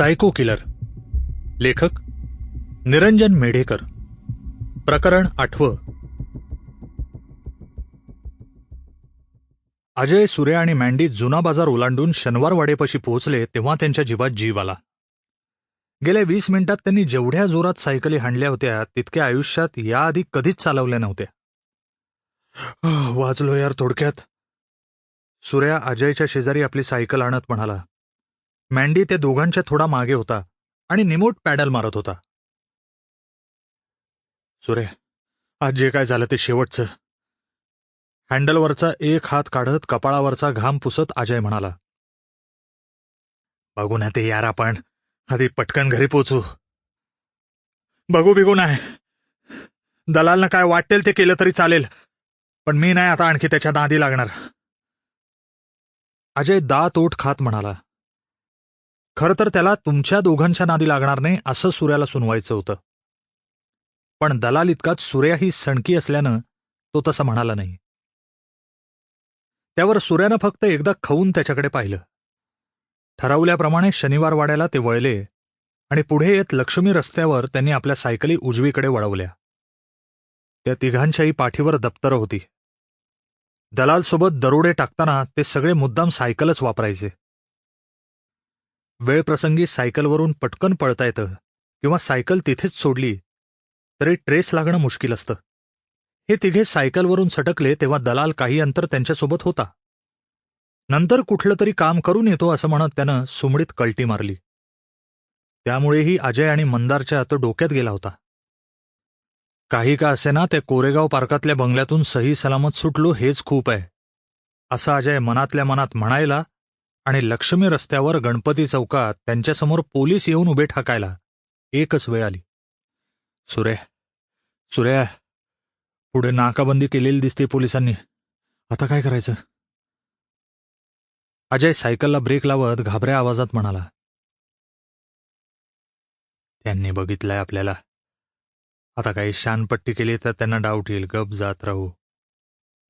Saiko killer लेखक निरंजन मेढेकर. प्रकरण आठवं. अजय सूर्य आणि मँडी जुना बाजार ओलांडून शनिवार वाडेपाशी पोहोचले तेव्हा त्यांच्या जीवात जीव आला. गेल्या वीस मिनिटात त्यांनी जेवढ्या जोरात सायकली हाणल्या होत्या तितक्या आयुष्यात याआधी कधीच चालवल्या नव्हत्या. वाचलो यार थोडक्यात. सूर्या अजयच्या शेजारी आपली सायकल आणत म्हणाला. मँडी त्या दोघांच्या थोडा मागे होता आणि निमोट पॅडल मारत होता. सुरे आज जे काय झालं ते शेवटचं. हँडलवरचा एक हात काढत कपाळावरचा घाम पुसत अजय म्हणाला बघू ना ते यार आपण. आधी पटकन घरी पोचू. बघू बिगू नाही. दलालनं काय वाटेल ते केलं तरी चालेल पण मी नाही आता आणखी त्याच्या नादी लागणार. अजय दात ओठ खात म्हणाला खरं तर त्याला तुमच्या दोघांच्या नादी लागणार नाही असं सूर्याला सुनवायचं होतं. पण दलाल इतकाच सूर्या ही सणकी असल्यानं तो तसं म्हणाला नाही. त्यावर सूर्यानं फक्त एकदा खाऊन त्याच्याकडे पाहिलं. ठरवल्याप्रमाणे शनिवार वाड्याला ते वळले आणि पुढे येत लक्ष्मी रस्त्यावर त्यांनी आपल्या सायकली उजवीकडे वळवल्या. त्या तिघांच्याही पाठीवर दप्तरं होती. दलालसोबत दरोडे टाकताना ते सगळे मुद्दाम सायकलच वापरायचे. वेळप्रसंगी सायकलवरून पटकन पळता येतं. किंवा सायकल तिथेच सोडली तरी ट्रेस लागणं मुश्किल असतं. हे तिघे सायकलवरून सटकले तेव्हा दलाल काही अंतर त्यांच्यासोबत होता. नंतर कुठलं तरी काम करून येतो असं म्हणत त्यानं सुमडीत कल्टी मारली. त्यामुळेही अजय आणि मंदारच्या तो डोक्यात गेला होता. काही का असेना त्या कोरेगाव पार्कातल्या बंगल्यातून सही सलामत सुटलो हेच खूप आहे असं अजय मनातल्या मनात म्हणायला आणि लक्ष्मी रस्त्यावर गणपती चौकात त्यांच्यासमोर पोलीस येऊन उभे ठाकायला एकच वेळ आली. सुरे सुर्या पुढे नाकाबंदी केलेली दिसते पोलिसांनी. आता काय करायचं? अजय सायकलला ब्रेक लावत घाबऱ्या आवाजात म्हणाला. त्यांनी बघितलंय आपल्याला. आता काही शानपट्टी केली तर त्यांना डाऊट येईल. गप जात राहू.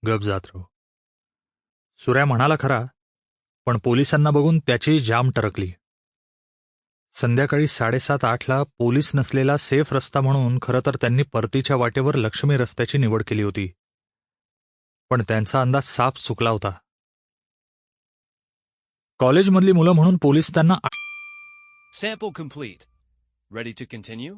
गप जात राहू. सुऱ्या म्हणाला खरा पण पोलिसांना बघून त्याची जाम टरकली संध्याकाळी साडेसात आठला पोलीस नसलेला सेफ रस्ता म्हणून खरं तर त्यांनी परतीच्या वाटेवर लक्ष्मी रस्त्याची निवड केली होती पण त्यांचा अंदाज साफ चुकला होता कॉलेजमधली मुलं म्हणून पोलीस त्यांना Sample complete. Ready to continue?